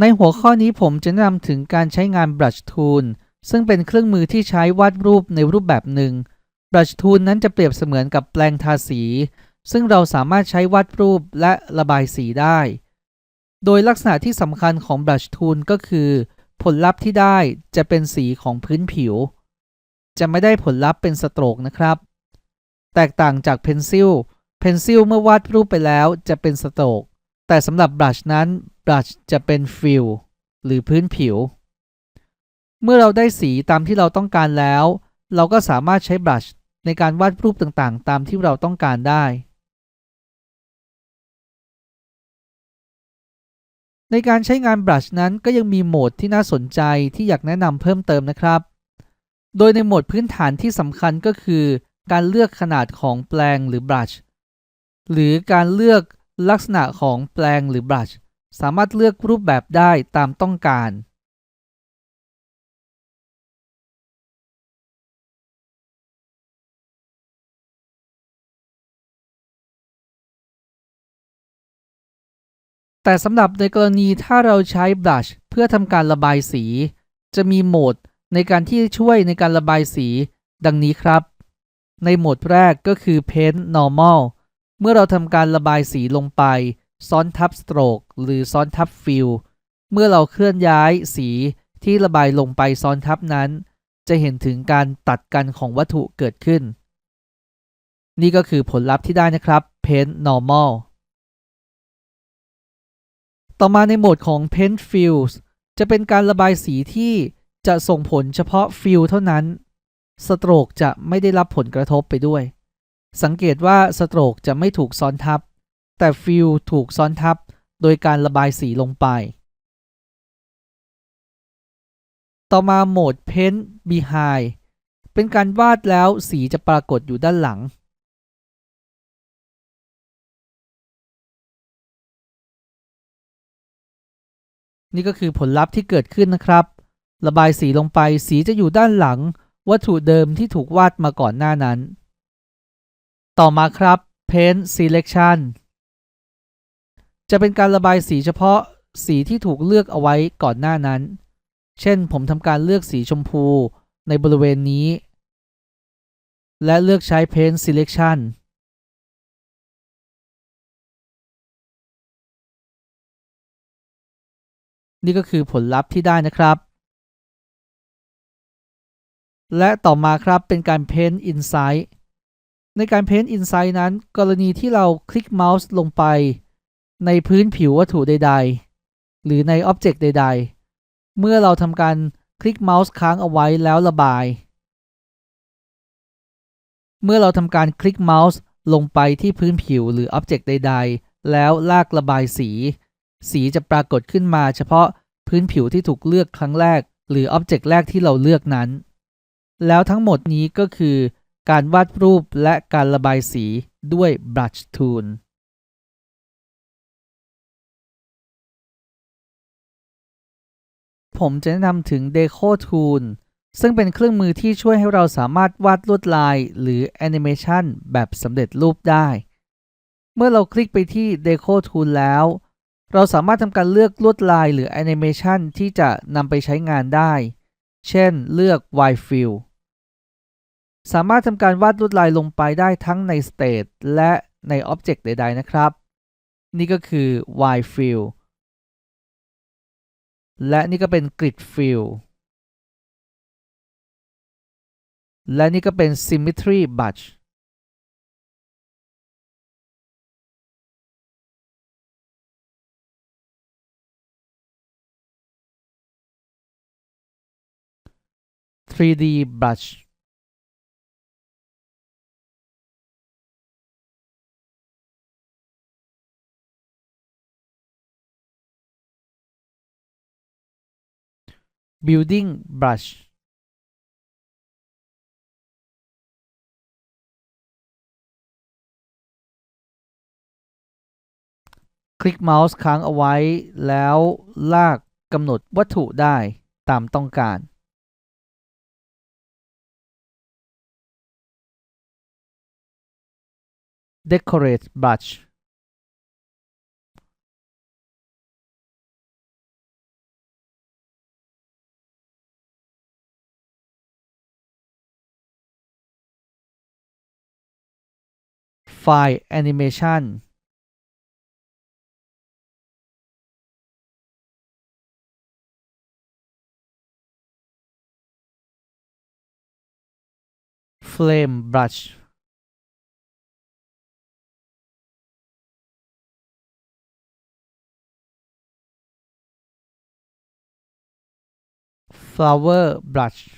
ในหัวข้อนี้ผมจะนะนำถึงการใช้งาน Brush Tool ซึ่งเป็นเครื่องมือที่ใช้วาดรูปในรูปแบบหนึ่ง Brush Tool นั้นจะเปรียบเสมือนกับแปลงทาสี ซึ่งเราสามารถใช้วาดรูปและระบายสีได้ โดยลักษณะที่สำคัญของ Brush Tool ก็คือ ผลลัพธ์ที่ได้จะเป็นสีของพื้นผิว จะไม่ได้ผลลัพธ์เป็นสโตรกนะครับ แตกต่างจาก Pencil Pencil เมื่อวาดรูปไปแล้วจะเป็นสโตรกแต่สำหรับ Brush นั้น Brush จะเป็น Fill หรือพื้นผิว เมื่อเราได้สีตามที่เราต้องการแล้ว เราก็สามารถใช้ Brush ในการวาดรูปต่างๆ ตามที่เราต้องการได้ ในการใช้งาน Brush นั้นก็ยังมีโหมดที่น่าสนใจที่อยากแนะนำเพิ่มเติมนะครับ โดยในโหมดพื้นฐานที่สำคัญก็คือ การเลือกขนาดของแปลงหรือ Brush หรือการเลือกลักษณะของแปลงหรือ Brush สามารถเลือกรูปแบบได้ตามต้องการ แต่สำหรับในกรณีถ้าเราใช้ Brush เพื่อทำการระบายสี จะมีโหมดในการที่ช่วยในการระบายสีดังนี้ครับ ในโหมดแรกก็คือ Paint Normal เมื่อเราทำการระบายสีลงไป ซ้อนทับ Stroke หรือซ้อนทับ Fill เมื่อเราเคลื่อนย้ายสีที่ระบายลงไปซ้อนทับนั้น จะเห็นถึงการตัดกันของวัตถุเกิดขึ้น นี่ก็คือผลลัพธ์ที่ได้นะครับ Paint Normal ต่อมาในโหมดของ Paint Fills จะเป็นการระบายสีที่จะส่งผลเฉพาะ Fill เท่านั้น สโตรกจะไม่ได้รับผลกระทบไปด้วย สังเกตว่าสโตรกจะไม่ถูกซ้อนทับ แต่ Fill ถูกซ้อนทับโดยการระบายสีลงไป ต่อมาโหมด Paint Behind เป็นการวาดแล้วสีจะปรากฏอยู่ด้านหลัง นี่ก็คือผลลัพธ์ที่เกิดขึ้นนะครับ ระบายสีลงไปสีจะอยู่ด้านหลัง วัตถุเดิมที่ถูกวาดมาก่อนหน้านั้น ต่อมาครับ Paint Selection จะเป็นการระบายสีเฉพาะสีที่ถูกเลือกเอาไว้ก่อนหน้านั้น เช่นผมทำการเลือกสีชมพูในบริเวณนี้ และเลือกใช้ Paint Selection นี่ก็คือผลลัพธ์ที่ได้นะครับ และต่อมาครับเป็นการ Paint Insight ในการ Paint Insight นั้น กรณีที่เราคลิกเมาส์ลงไป ในพื้นผิววัตถุใด ๆ หรือในอ็อบเจกต์ใด ๆ เมื่อเราทำการคลิกเมาส์ค้างเอาไว้แล้วระบาย เมื่อเราทำการคลิกเมาส์ลงไปที่พื้นผิวหรืออ็อบเจกต์ใด ๆ แล้วลากระบายสี สีจะปรากฏขึ้นมาเฉพาะพื้นผิวที่ถูกเลือกครั้งแรก หรืออ็อบเจกต์แรกที่เราเลือกนั้น แล้วทั้งหมดนี้ก็คือการวาดรูปและการระบายสีด้วย Brush Tool ผมจะแนะนำถึง Deco Tool ซึ่งเป็นเครื่องมือที่ช่วยให้เราสามารถวาดลวดลายหรือแอนิเมชันแบบสำเร็จรูปได้ เมื่อเราคลิกไปที่ Deco Tool แล้ว เราสามารถทำการเลือกลวดลายหรือแอนิเมชันที่จะนำไปใช้งานได้ เช่น เลือก Y Fill สามารถทำการวาดลวดลายลงไปได้ทั้งใน State และใน Object ใด ๆ นะครับ นี่ก็คือ Y Fill และนี่ก็เป็น Grid Fill และนี่ก็เป็น Symmetry Brush 3D brush building brush คลิกเมาส์ค้างเอาไว้แล้วลากกำหนดวัตถุได้ตามต้องการ decorate brush File Animation Flame Brush Flower Brush Lightning Brush พาร์ติเคิลซิ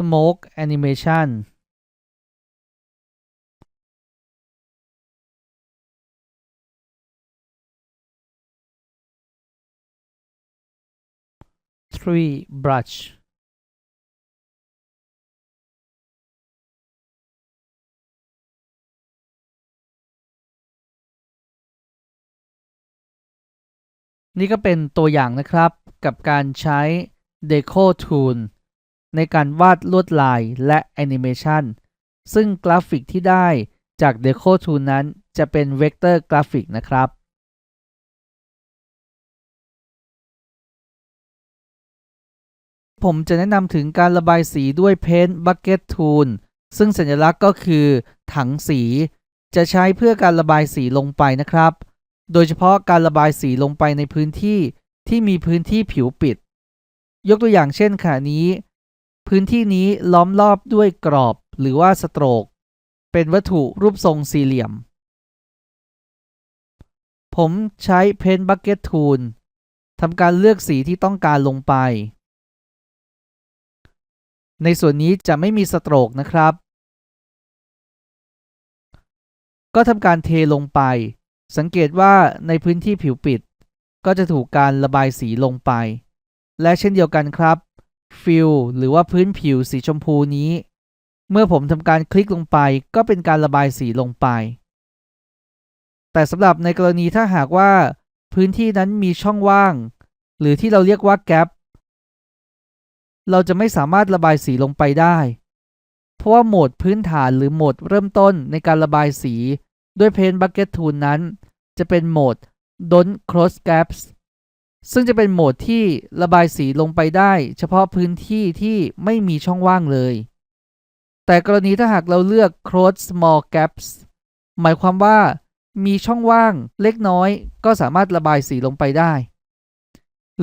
Smoke Animation Tree Brush นี่ก็เป็นตัวอย่างนะครับกับการใช้ Deco Tool ในการวาดลวดลายและแอนิเมชันซึ่งกราฟิกที่ได้จาก Deco Tool นั้นจะเป็นเวกเตอร์กราฟิกนะครับ ผมจะแนะนำถึงการระบายสีด้วย Paint Bucket Tool ซึ่งสัญลักษณ์ก็คือ ถังสี จะใช้เพื่อการระบายสีลงไปนะครับ โดยเฉพาะการระบายสีลงไปในพื้นที่ที่มีพื้นที่ผิวปิด ยกตัวอย่างเช่นขณะนี้ พื้นที่นี้ล้อมรอบด้วยกรอบหรือว่าสโตรก เป็นวัตถุรูปทรงสี่เหลี่ยม ผมใช้ Paint Bucket Tool ทำการเลือกสีที่ต้องการลงไป ในส่วนนี้จะไม่มีสโตรกนะครับ ก็ทำการเทลงไป สังเกตว่าในพื้นที่ผิวปิด ก็จะถูกการระบายสีลงไป และเช่นเดียวกันครับ ฟิลหรือว่าพื้นผิวสีชมพูนี้ เมื่อผมทำการคลิกลงไปก็เป็นการระบายสีลงไป แต่สำหรับในกรณีถ้าหากว่าพื้นที่นั้นมีช่องว่าง หรือที่เราเรียกว่าแก p เราจะไม่สามารถระบายสีลงไปได้ เพราะว่าโหมดพื้นฐานหรือโหมดเริ่มต้นในการระบายสีด้วย Paint Bucket Tool นั้น จะเป็นโหมด Don't Close Gaps ซึ่งจะเป็นโหมดที่ระบายสีลงไปได้ เฉพาะพื้นที่ที่ไม่มีช่องว่างเลย แต่กรณีถ้าหากเราเลือก Close Small Gaps หมายความว่ามีช่องว่างเล็กน้อย ก็สามารถระบายสีลงไปได้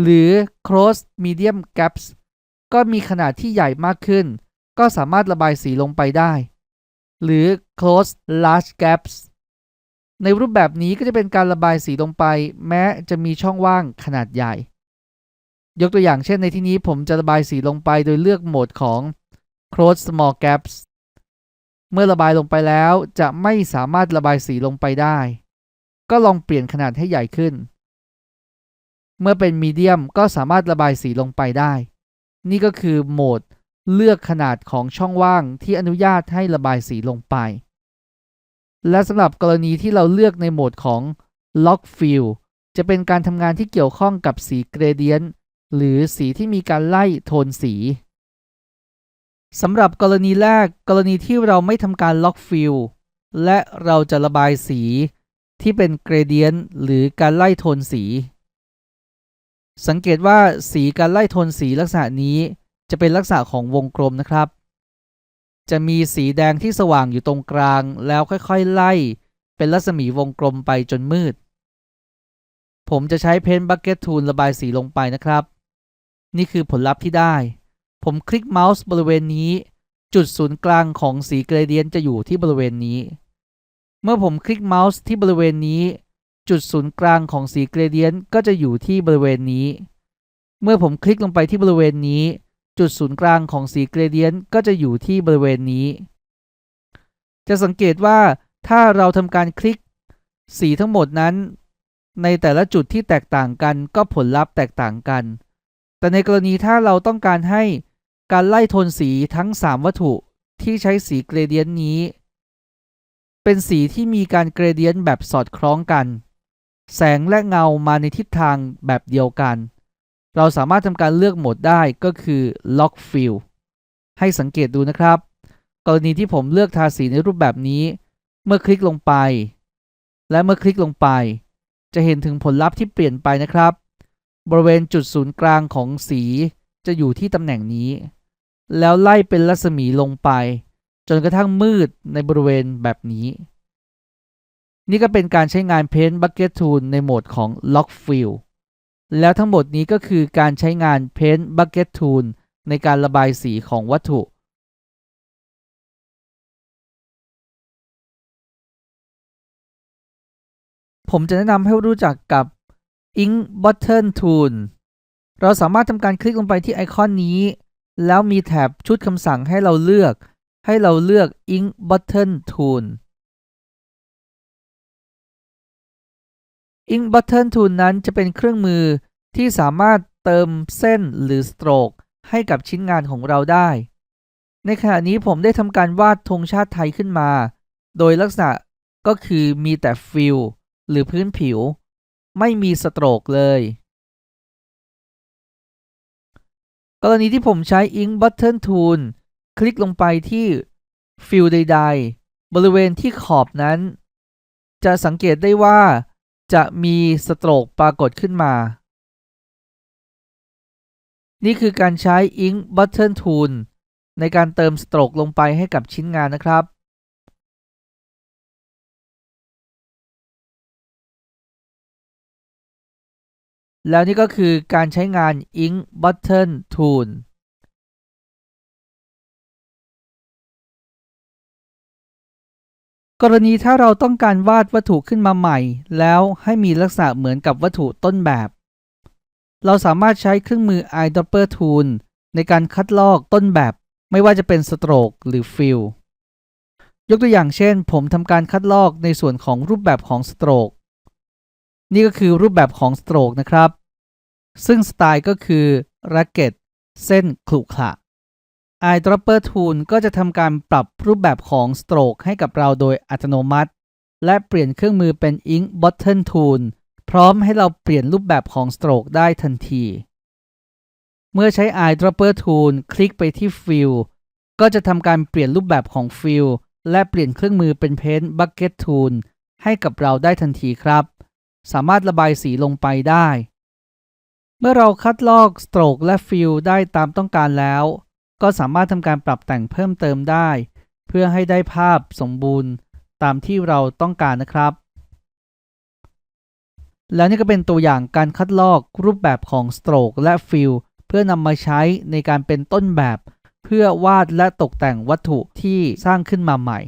หรือ Close Medium Gaps ก็มีขนาดที่ใหญ่มากขึ้น ก็สามารถระบายสีลงไปได้ หรือ close large gaps ในรูปแบบนี้ก็จะเป็นการระบายสีลงไป แม้จะมีช่องว่างขนาดใหญ่ ยกตัวอย่างเช่นในที่นี้ผมจะระบายสีลงไปโดยเลือกโหมดของ close small gaps เมื่อระบายลงไปแล้วจะไม่สามารถระบายสีลงไปได้ ก็ลองเปลี่ยนขนาดให้ใหญ่ขึ้น เมื่อเป็นมีเดียมก็สามารถระบายสีลงไปได้ นี่ก็คือโหมดเลือกขนาดของช่องว่างที่อนุญาตให้ระบายสีลงไป และสำหรับกรณีที่เราเลือกในโหมดของ Lock Fill จะเป็นการทำงานที่เกี่ยวข้องกับสีเกรเดียนหรือสีที่มีการไล่โทนสีสำหรับกรณีแรกกรณีที่เราไม่ทำการ Lock Fill และเราจะระบายสีที่เป็นเกรเดียนหรือการไล่โทนสี สังเกตว่าสีการไล่โทนสีลักษณะนี้จะเป็นลักษณะของวงกลมนะครับ จะมีสีแดงที่สว่างอยู่ตรงกลาง แล้วค่อยๆไล่ เป็นรัศมีวงกลมไปจนมืด ผมจะใช้เพนบักเก็ตทูลระบายสีลงไปนะครับ นี่คือผลลัพธ์ที่ได้ ผมคลิกเมาส์บริเวณนี้ จุดศูนย์กลางของสีเกรเดียนจะอยู่ที่บริเวณนี้ เมื่อผมคลิกเมาส์ที่บริเวณนี้ จุดศูนย์กลางของสีเกรเดียนก็จะอยู่ที่บริเวณนี้ เมื่อผมคลิกลงไปที่บริเวณนี้ จุดศูนย์กลางของสีเกรเดียนก็จะอยู่ที่บริเวณนี้ จะสังเกตว่าถ้าเราทำการคลิกสีทั้งหมดนั้น ในแต่ละจุดที่แตกต่างกันก็ผลลัพธ์แตกต่างกัน แต่ในกรณีถ้าเราต้องการให้การไล่โทนสีทั้ง 3 วัตถุที่ใช้สีเกรเดียนต์นี้ เป็นสีที่มีการเกรเดียนต์แบบสอดคล้องกัน แสงและเงามาในทิศทางแบบเดียวกัน เราสามารถทำการเลือกโหมดได้ก็คือ Lock Fill ให้สังเกตดูนะครับ กรณีที่ผมเลือกทาสีในรูปแบบนี้ เมื่อคลิกลงไป และเมื่อคลิกลงไป จะเห็นถึงผลลัพธ์ที่เปลี่ยนไปนะครับ บริเวณจุดศูนย์กลางของสีจะอยู่ที่ตำแหน่งนี้ แล้วไล่เป็นรัศมีลงไป จนกระทั่งมืดในบริเวณแบบนี้ นี่ก็เป็นการใช้งาน Paint Bucket Tool ในโหมดของ Lock Fill แล้วทั้งหมดนี้ก็คือการใช้งาน Paint Bucket Tool ในการระบายสีของวัตถุ ผมจะแนะนำให้รู้จักกับ Ink Button Tool เราสามารถทำการคลิกลงไปที่ไอคอนนี้ แล้วมีแถบชุดคำสั่งให้เราเลือก ให้เราเลือก Ink Button Tool Ink Button Tool นั้นจะเป็นเครื่องมือที่สามารถเติมเส้นหรือสโตรกให้กับชิ้นงานของเราได้ ในขณะนี้ผมได้ทำการวาดธงชาติไทยขึ้นมา โดยลักษณะก็คือมีแต่ฟิลหรือพื้นผิว ไม่มีสโตรกเลย กรณีที่ผมใช้ Ink Button Tool คลิกลงไปที่ฟิลใด ๆ บริเวณที่ขอบนั้น จะสังเกตได้ว่า จะมีสโตรกปรากฏขึ้นมา นี่คือการใช้ Ink Button Tool ในการเติมสโตรกลงไปให้กับชิ้นงานนะครับ แล้วนี่ก็คือการใช้งาน Ink Button Tool กรณีถ้าเราต้องการวาดวัตถุขึ้นมาใหม่ แล้วให้มีลักษณะเหมือนกับวัตถุต้นแบบ เราสามารถใช้เครื่องมือ Eyedropper Tool ในการคัดลอกต้นแบบ ไม่ว่าจะเป็นสโตรกหรือฟิลยกตัวอย่างเช่น ผมทำการคัดลอกในส่วนของรูปแบบของสโตรกนี่ก็คือรูปแบบของสโตรกนะครับ ซึ่งสไตล์ก็คือ racket เส้นขรุขระ Eyedropper Tool ก็จะทำการปรับรูปแบบของสโตรกให้กับเราโดยอัตโนมัติ และเปลี่ยนเครื่องมือเป็น Ink Button Tool พร้อมให้เราเปลี่ยนรูปแบบของสโตรกได้ทันที เมื่อใช้ Eyedropper Tool คลิกไปที่ Fill ก็จะทำการเปลี่ยนรูปแบบของ Fill และเปลี่ยนเครื่องมือเป็น Paint Bucket Tool ให้กับเราได้ทันทีครับ สามารถระบายสีลงไปได้ เมื่อเราคัดลอกสโตรกและฟิลได้ตามต้องการแล้ว ก็สามารถทำการปรับแต่งเพิ่มเติมได้ เพื่อให้ได้ภาพสมบูรณ์ตามที่เราต้องการนะครับ แล้วนี่ก็เป็นตัวอย่างการคัดลอกรูปแบบของสโตรกและฟิลเพื่อนำมาใช้ในการเป็นต้นแบบ เพื่อวาดและตกแต่งวัตถุที่สร้างขึ้นมาใหม่